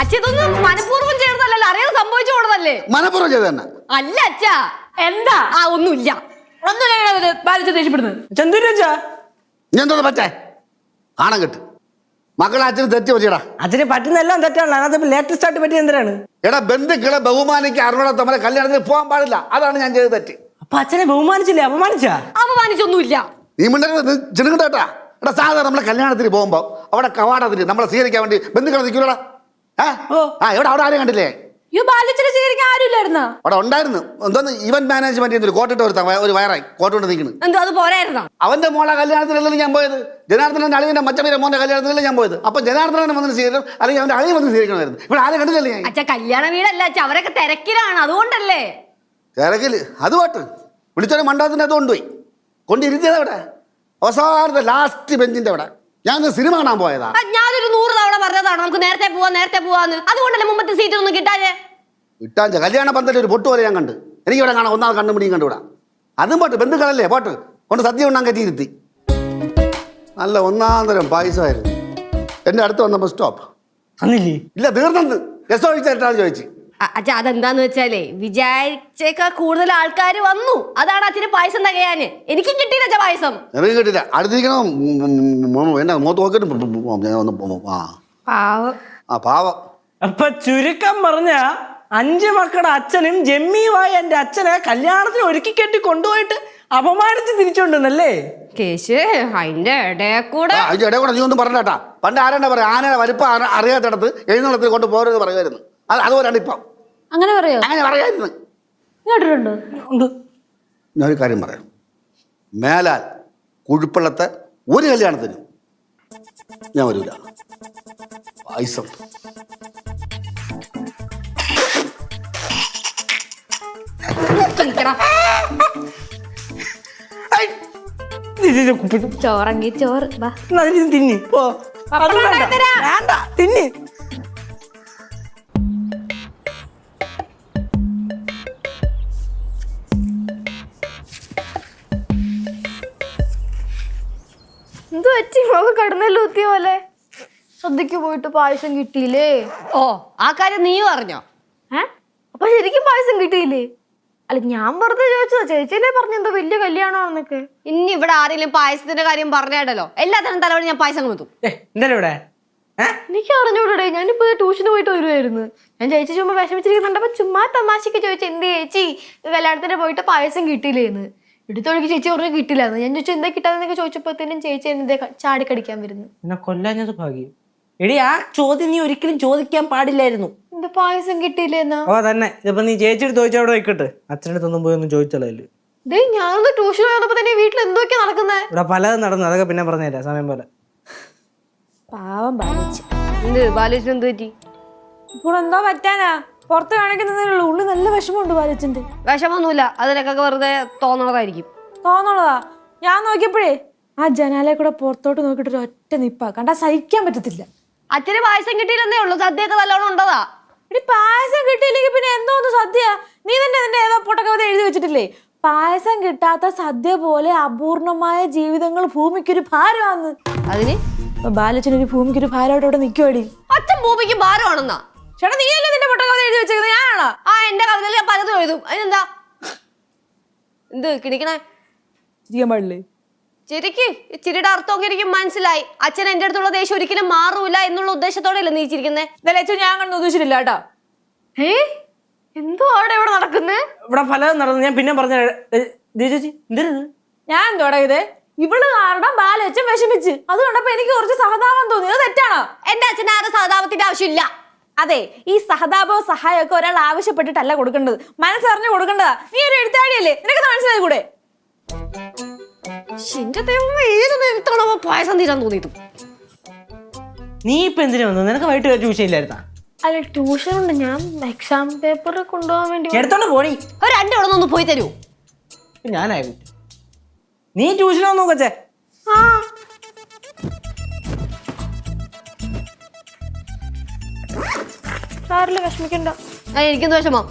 അച്ഛ ഇതൊന്നും മനഃപൂർവം ചേർന്നല്ലല്ലോ അറിയാതെ സംഭവിച്ചു പോണതല്ലേ? മനഃപൂർവം ചെയ്ത് തന്നെ അല്ല അച്ഛാ. എന്താ? ആ ഒന്നുമില്ല. ഒന്നും ബാലിച്ച് ദേഷ്യപ്പെടുന്നത്. ചന്ദ്രൻ വെച്ചാ നീ എന്തോന്ന് പറ്റേ? ആണം കെട്ട്. മക്കളെ അച്ഛന് തെറ്റ് പറ്റിയടാ. അതിന് പറ്റുന്നതെല്ലാം തെറ്റാണ് അതിനകത്ത് ലേറ്റസ്റ്റ് ആയിട്ട് പറ്റിയ എന്തിനാണ്? എടാ ബന്ധുക്കളെ ബഹുമാനിക്ക് അറിവണ തമ്മിലെ കല്യാണത്തിന് പോകാൻ പാടില്ല. അതാണ് ഞാൻ ചെയ്ത തെറ്റ്. അപ്പൊ അച്ഛനെ ബഹുമാനിച്ചില്ലേ? അപമാനിച്ചാ? അപമാനിച്ചൊന്നുമില്ല. നീ മിണ്ടരുത് എടാ സാധാരണ നമ്മളെ കല്യാണത്തിന് പോകുമ്പോ അവിടെ കവാടത്തിന് നമ്മളെ സ്വീകരിക്കാൻ വേണ്ടി ബന്ധുക്കളെ നിൽക്കൂലടാ. ആ? ഇവിടെ അവിടെ ആരും കണ്ടില്ലേ? അവിടെ ഉണ്ടായിരുന്നു. എന്തോന്ന് ഇവന്റ് മാനേജ്മെന്റ് കോട്ടിട്ട് ഒരുത്ത ഒരു വയറായി കോട്ടുകൊണ്ട് നിൽക്കുന്നു അവന്റെ മോളെ കല്യാണത്തിലല്ലേ ഞാൻ പോയത്. ജനാർദ്ദനന്റെ അളിയന്റെ മച്ചമീര മോന്റെ കല്യാണത്തിലല്ലേ ഞാൻ പോയത്. അപ്പൊ ജനാർദ്ദനെ വന്ന് സ്വീകരിക്കണം അല്ലെങ്കിൽ അവന്റെ അളിയൻ വന്ന് സ്വീകരിക്കണമായിരുന്നു. ഇവിടെ ആരും കണ്ടില്ലല്ലേ അച്ഛ കല്യാണ വീടല്ല അച്ഛ അവരൊക്കെ തിരക്കിലാണ് അതുകൊണ്ടല്ലേ? തിരക്കിൽ അത് പോട്ട്. വിളിച്ചോടെ മണ്ഡപത്തിന്റെ അത് കൊണ്ടുപോയി. കൊണ്ടിരുത്തിയത് അവിടെ അവസാനത്തെ ലാസ്റ്റ് ബെഞ്ചിന്റെ അവിടെ. ഞാൻ സിനിമ കാണാൻ പോയതാ. ഞാനൊരു പറഞ്ഞതാണ്. നമുക്ക് നേരത്തെ പോവാ നേരത്തെ പോവാന്ന്. അതുകൊണ്ടല്ലേ മുമ്പത്തെ സീറ്റ് ഒന്നും കിട്ടാതെ കിട്ടാൻ കല്യാണ പന്തലിൽ ഒരു പൊട്ട് പോലെ ഞാൻ കണ്ട്. എനിക്ക് ഇവിടെ കാണാം ഒന്നാമത് കണ്ടുപിടിയും കണ്ടുവിടാം അതും പോട്ട് ബന്ധുക്കളല്ലേ? പോട്ട്. കൊണ്ട് സദ്യ ഉണ്ണാൻ കയറ്റിയിരുത്തി നല്ല ഒന്നാന്തരം തരം പായസമായിരുന്നു. എന്റെ അടുത്ത് വന്നപ്പോൾ സ്റ്റോപ്പ് അന്നില്ലേ ഇല്ല തീർന്നെന്ന്. രസം ഒഴിച്ചിട്ടാന്ന് ചോദിച്ചു അച്ഛാ അതെന്താന്ന് വെച്ചാലേ വിചാരിച്ചേക്കാൾ കൂടുതൽ ആൾക്കാർ വന്നു. അതാണ് അച്ഛന് പായസം തകയാന്. എനിക്കും കിട്ടിയില്ല അച്ഛാ പായസം. എനിക്ക് കിട്ടില്ല അടുത്തിരിക്കണം നോക്കിയിട്ട് പോ- ആ. പാവം. ആ പാവം. അപ്പൊ ചുരുക്കം പറഞ്ഞ അഞ്ച് മക്കളുടെ അച്ഛനും ജമ്മിയുമായി എന്റെ അച്ഛനെ കല്യാണത്തിന് ഒരുക്കി കെട്ടി കൊണ്ടുപോയിട്ട് അപമാനിച്ച് തിരിച്ചുകൊണ്ടുവന്നല്ലേ കേശ് അതിന്റെ ഇടയെ കൂടെ ആ, അതിന്റെ ഇടയിൽ കൂടെ നീ ഒന്നും പറഞ്ഞാട്ടാ പണ്ട് ആരാണ്ടാ പറയാ? ആനയുടെ വലിപ്പം അറി- അറിയാത്തിടത്ത് എഴുന്നള്ളത്തിൽ കൊണ്ട് പോരെന്ന് പറയുമായിരുന്നു. അത് അതുപോലെയാണ് ഇപ്പം. അങ്ങനെ പറയോ? അങ്ങനെ പറയായിരുന്നു. കേട്ടിട്ടുണ്ടോ? ഉണ്ട്. ഞാനൊരു കാര്യം പറയാം. മേലാൽ കുഴിപ്പള്ളത്തെ ഒരു കല്യാണത്തിനും ഞാൻ വരൂല. പായസം നിക്കടാ. ഇത് ഇത് കുപ്പി- ചോറെങ്കി ചോറ് വാ. തിന്നി. പോ. അത് വേണ്ട. വേണ്ട. തിന്നി. എന്ത് പറ്റി? മുഖം കടന്നല്ലോ ഊത്തിയ പോലെ? സദ്യക്ക് പോയിട്ട് പായസം കിട്ടിയില്ലേ? ഓ ആ കാര്യം നീയും അറിഞ്ഞോ? ഏ? അപ്പൊ ശരിക്കും പായസം കിട്ടിയില്ലേ? അല്ല ഞാൻ വെറുതെ ചോദിച്ചതാ. ചേച്ചിയല്ലേ പറഞ്ഞെന്തോ വലിയ കല്യാണമാണെന്നൊക്കെ. ഇനി ഇവിടെ ആരെങ്കിലും പായസത്തിന്റെ കാര്യം പറഞ്ഞാടല്ലോ. എല്ലാത്തിനും തലവണ ഞാൻ പായസം കൊടുത്തു എന്തായാലും ഇവിടെ? എനിക്ക് അറിഞ്ഞൂടെ ഞാനിപ്പോ ട്യൂഷന് പോയിട്ട് വരുമായിരുന്നു ഞാൻ ചേച്ചി ചുമ്മാ വിഷമിച്ചിരിക്കുന്നുണ്ടപ്പോ ചുമ്മാ തമാശക്ക് ചോദിച്ചു എന്ത് ചേച്ചി? കല്യാണത്തിന് പോയിട്ട് പായസം കിട്ടിയില്ലേന്ന്? എടുത്തൊഴുകി ചേച്ചി പറഞ്ഞു കിട്ടില്ലാന്ന് ഞാൻ ചോദിച്ചു എന്താ കിട്ടാന്നൊക്കെ ചോദിച്ചപ്പോഴത്തേനും ചേച്ചി എന്നെ ചാടിക്കടിക്കാൻ വരുന്നു? കൊല്ലാഞ്ഞത് ഭാഗ്യം. എടി ആ ചോദ്യം നീ ഒരിക്കലും ചോദിക്കാൻ പാടില്ലായിരുന്നു. എന്താ പായസം കിട്ടിയില്ലേന്നാ? ഓ തന്നെ ഇതിപ്പോ നീ ചേച്ചിട്ട് ചോദിച്ചാൽ അവിടെ വെക്കട്ടെ. അച്ഛനടുത്തൊന്നും പോയി ഒന്നും ചോദിച്ചല്ലേ ദേ ഞാനൊന്ന് ട്യൂഷൻ പോയപ്പോ തന്നെ വീട്ടിൽ എന്തൊക്കെയാ നടക്കുന്നത് ഇവിടെ പലതും നടന്നു. അതൊക്കെ പിന്നെ പറഞ്ഞുതരാം. സമയം പോലെ. പാവം ബാലിച്ച് എന്ത് ബാലേശ്വരൻ എന്ത് പറ്റി? ഇപ്പോൾ എന്തോ പറ്റാനാ? പുറത്ത് കാണിക്കുന്നതിനുള്ള ഉള്ളിൽ നല്ല വിഷമമുണ്ട് ബാലിച്ചിന്റെ വിഷമൊന്നുമില്ല അതിനൊക്കെ വെറുതെ തോന്നണതായിരിക്കും. തോന്നുള്ളതാ ഞാൻ നോക്കിയപ്പോഴേ ആ ജനാലെ കൂടെ പുറത്തോട്ട് നോക്കിയിട്ട് ഒരു ഒറ്റ നിപ്പാ. കണ്ടാ സഹിക്കാൻ പറ്റത്തില്ല. അച്ഛന് പായസം കിട്ടിയില്ലെന്നേ ഉള്ളൂ. സദ്യയൊക്കെ നല്ലോണം ഉണ്ടതാ. എടി പായസം കിട്ടിയില്ലെങ്കിൽ പിന്നെ എന്തോന്ന് സദ്യ? നീ തന്നെ നിന്റെ ഏതോ പൊട്ടക്കവിത എഴുതി വെച്ചിട്ടില്ലേ? പായസം കിട്ടാത്ത സദ്യ പോലെ അപൂർണമായ ജീവിതങ്ങൾ ഭൂമിക്കൊരു ഭാരമാന്ന്. അതിന്? ഒരു ഭൂമിക്ക് ഒരു ഭാരമായിട്ട് അവിടെ നിൽക്കുവാടി അച്ഛൻ ഭൂമിക്ക് ഭാരമാണെന്നാ. ചേട്ടാ നീയല്ലേ നിന്റെ പൊട്ടക്കവിത എഴുതി വെച്ചേക്കുന്നത് ഞാനാണോ ആ എന്റെ കവിതയിൽ പലതും എഴുതും. അതിനെന്താ? എന്ത് കിണിക്കണേ? ചെയ്യാൻ പാടില്ലേ? ചിരിക്ക് ചിരിയുടെ അർത്ഥമൊക്കെ എനിക്ക് മനസ്സിലായി. അച്ഛൻ എന്റെ അടുത്തുള്ള ദേഷ്യം ഒരിക്കലും മാറൂല എന്നുള്ള ഉദ്ദേശത്തോടെയല്ലേ നീ ചിരിക്കുന്നേ? ഇതല്ലേ അച്ഛൻ ഞാൻ കണ്ടു ഉദ്ദേശിച്ചില്ല കേട്ടോ. ഏ എന്തോ അവിടെ ഇവിടെ നടക്കുന്നേ? ഇവിടെ പലതും നടന്നു. ഞാൻ പിന്നെ പറഞ്ഞ ചേച്ചി ഞാൻ എന്തോടാ ഇത്? ഇവൾ കാരണം ബാലച്ചൻ വിഷമിച്ച്. അത് കണ്ടപ്പോ എനിക്ക് കുറച്ച് സഹതാപം തോന്നി. അത് തെറ്റാണോ? എന്റെ അച്ഛൻ ആരും സഹതാപത്തിന്റെ ആവശ്യമില്ല. അതെ ഈ സഹതാപവും സഹായമൊക്കെ ഒരാൾ ആവശ്യപ്പെട്ടിട്ടല്ല കൊടുക്കേണ്ടത്. മനസ്സറിഞ്ഞു കൊടുക്കേണ്ടതാ. നീ ഒരു എഴുത്താടിയല്ലേ നിനക്ക് മനസ്സിലായി കൂടെ എന്റെ ദൈവം ഏത് നേരത്താണോ പായസം തീരാൻ തോന്നിയത്? നീ ഇപ്പൊ എന്തിനാ വന്നു നിനക്ക് വൈകിട്ട് ട്യൂഷൻ ഇല്ലായിരുന്നാ? അല്ല ട്യൂഷൻ ഉണ്ട്. ഞാൻ എക്സാം പേപ്പർ കൊണ്ടുപോകാൻ വേണ്ടി എടുത്തോണ്ട് പോണി ഒരു രണ്ടു അവിടെ നിന്ന് പോയി തരൂ. ഞാനായി. നീ ട്യൂഷൻ നോക്കച്ചേ ആ. സാറിൽ വിഷമിക്കണ്ട. എനിക്കെന്ത് വിഷമം.